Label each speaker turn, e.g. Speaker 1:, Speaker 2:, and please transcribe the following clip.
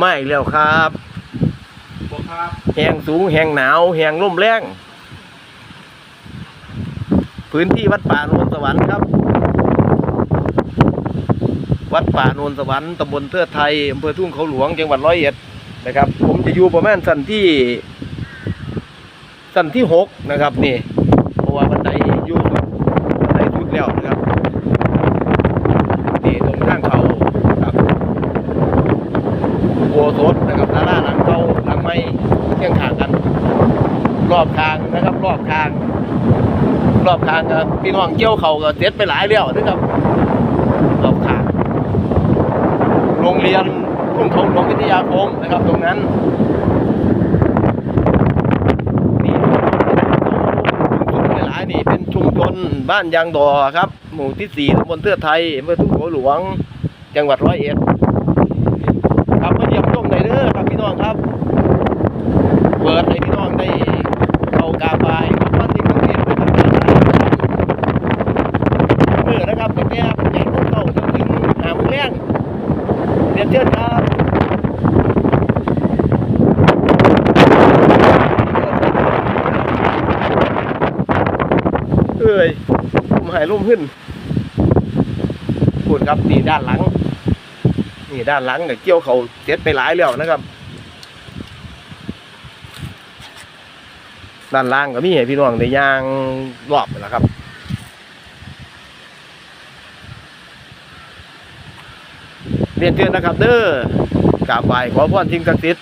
Speaker 1: มาอีกแล้วครับ
Speaker 2: บกครับ
Speaker 1: แหงสูงแหงหนาวแหงลมแรงพื้นที่วัดป่าโนนสวรรค์ครับ วัดป่าโนนสวรรค์ตำบลเทือไทยอำเภอทุ่งเขาหลวงจังหวัดร้อยเอ็ดนะครับ ผมจะอยู่ประมาณสันที่สันที่หกนะครับนี่เพราะว่าบันไดอยู่สุดบันไดสุดแล้วนะครับ นี่ตรงข้างเขาครับโบสถนะครับดาราหลังเขาหลังไม้เที่ ยงขางกัน รอบทางนะครับ รอบทาง รอบทางก็พี่น้องเกี่ยวเขาก็เสร็จไปหลายแล้วนะครับรอบทางโรงเรียนทุ่งเขาหลวงวิทยาคมนะครับ ตรงนั้นนี่ชุมชนหลายนี่เป็นชุมชนบ้านยางดอครับ หมู่ที่สี่ตำบลเทือไทยอำเภอทุ่งหัวหลวง จังหวัดร้อยเอ็ดครับมาเยี่ยมชมได้เด้อครับพี่น้องครับ เปิดให้พี่น้องได้เข้ากราบไหว้ขอพรสิ่งศักดิ์สิทธิ์นะครับเมื่อนะครับตั้งแต่แปดโมงเช้าจนถึงห้าโมงแรง เรียนเชิญครับเอ้ยผมหายร่มขึ้นพูดครับนี่ด้านหลัง นี่ด้านหลังเนี่ยเกี่ยวเขาเจ็ดไปหลายแล้วนะครับ ด้านล่างก็มีให้พี่น้องได้ย่างรอบนะครับ เรียนเชิญนะครับ เด้อกราบไหว้ขอพรทิ้งกระติด